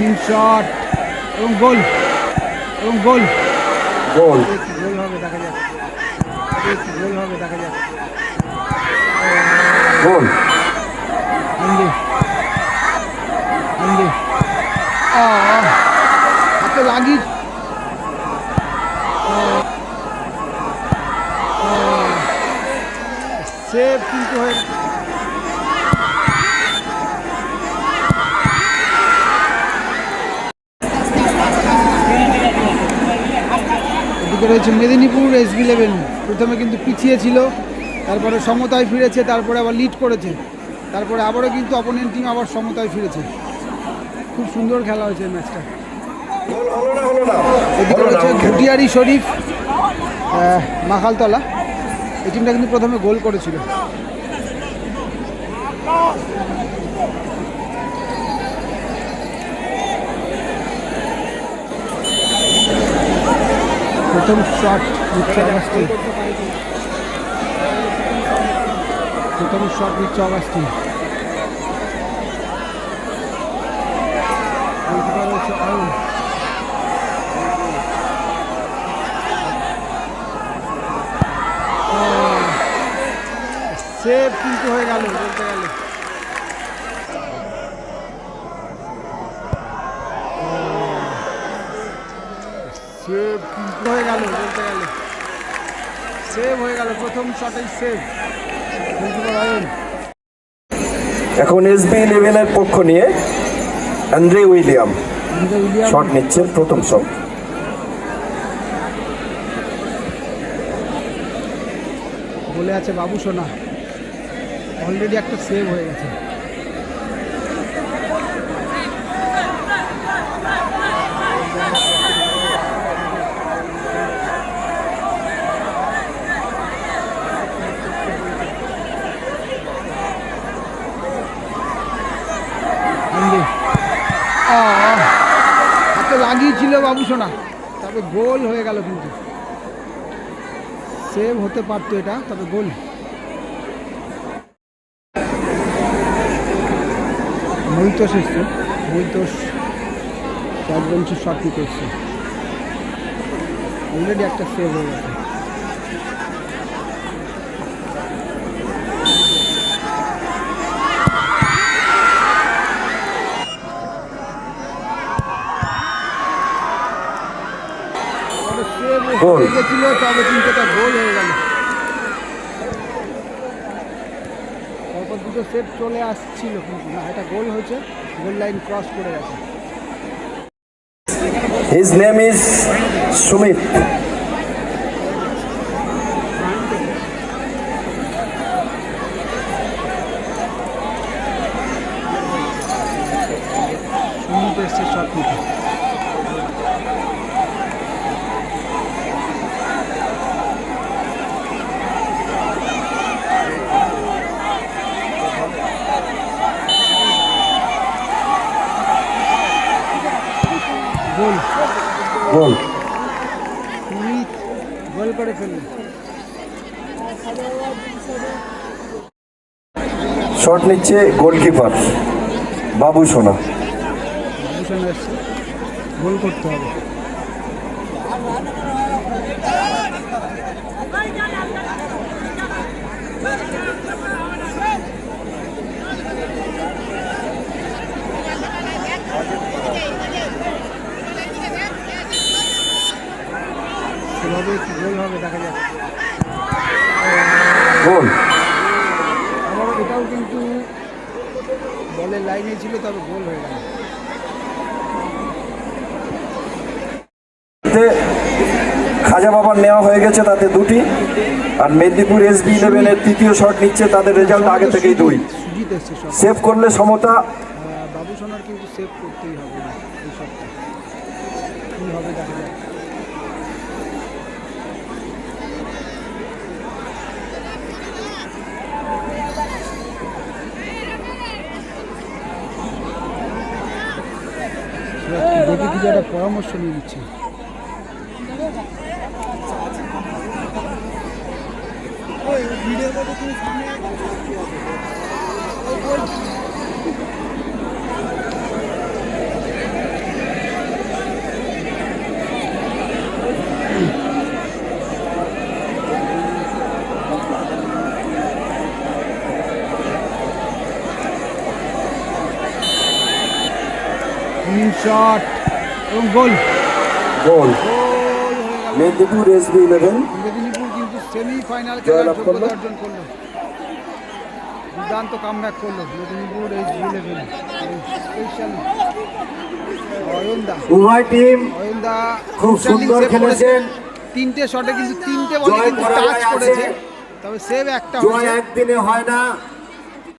তিন শট এবং গোল। এবং গোল। গোল। গোল হবে দেখা যাক। গোল হবে দেখা যাক। গোল। হান্ডি হান্ডি হাতে লাগি সেভ কিন্তু হয়ে এদিকে রয়েছে মেদিনীপুর এস বি ইলেভেন প্রথমে কিন্তু পিছিয়ে ছিল তারপরে সমতায় ফিরেছে তারপরে আবার লিড করেছে। তারপরে আবারও কিন্তু অপোনেন্ট টিম আবার সমতায় ফিরেছে। খুব সুন্দর খেলা হয়েছে ম্যাচটা এদিকে রয়েছে ঘুটিয়ারি শরীফ মাখালতলা। এই টিমটা কিন্তু প্রথমে গোল করেছিল। প্রথম শট নিচ্ছে অগাস্টিন প্রথম শট নিচ্ছে অগাস্টিন সেভ কিন্তু হয়ে গেল বলতে গেলে। সেভ হয়ে গেল বলতে গেলে। সেভ হয়ে গেল প্রথম শটেই সেভ এখন এসবি ইলেভেনের পক্ষ নিয়ে অ্যান্ড্রে উইলিয়াম উইলিয়াম শট নিচ্ছেন প্রথম শট বলে আছে বাবু সোনা অলরেডি একটা সেভ হয়ে গেছে। হাতে লাগিয়েছিল বাবু সোনা তবে গোল হয়ে গেল কিন্তু। সেভ হতে পারতো এটা, তবে গোল। মৈতোষ এসছে। মৈতোষ রাজবংশী শট নিতে এসছে। অলরেডি একটা সেভ হয়ে গেছে তবে গেছিল তবে এটা গোল হয়ে গেল। তারপর দুটো সেট চলে আসছিল কিন্তু না এটা গোল হয়েছে গোল লাইন ক্রস করে গেছে। His name is Sumit Sumit এসছে শট নিতে গোল সুমিত গোল করে ফেলল। শট নিচ্ছে গোলকিপার বাবু সোনা। গোল করতে হবে সেভাবে কি গোল হবে দেখা যাক গোল আবারও এটাও কিন্তু বলের লাইনে ছিল তবে গোল হয়ে গেল। খাজা বাবার নেওয়া হয়ে গেছে তাতে দুটি আর মেদিনীপুর এস এসবি ইলেভেনের তৃতীয় শট নিচ্ছে তাদের রেজাল্ট আগে থেকেই দুই। সেভ করলে সমতা। বাবু সোনার কিন্তু সেভ করতেই হবে এই কী হবে দেখা যাক। কিছু একটা পরামর্শ নিয়ে নিচ্ছে। Screenshot এবং goal. Goal. Medinipur SB eleven Medinipur কিন্তু সেমিফাইনাল খেলার যোগ্যতা অর্জন করল। দুর্দান্ত কামব্যাক করল মেদিনীপুর এইচ ইলেভেন স্পেশাল উভয় টিম অয়নদা খুব সুন্দর খেলেছেন। তিনটে শটে কিন্তু তিনটে বলে কিন্তু টাচ করেছে। তবে সেভ একটা জয় একদিনে হয় না।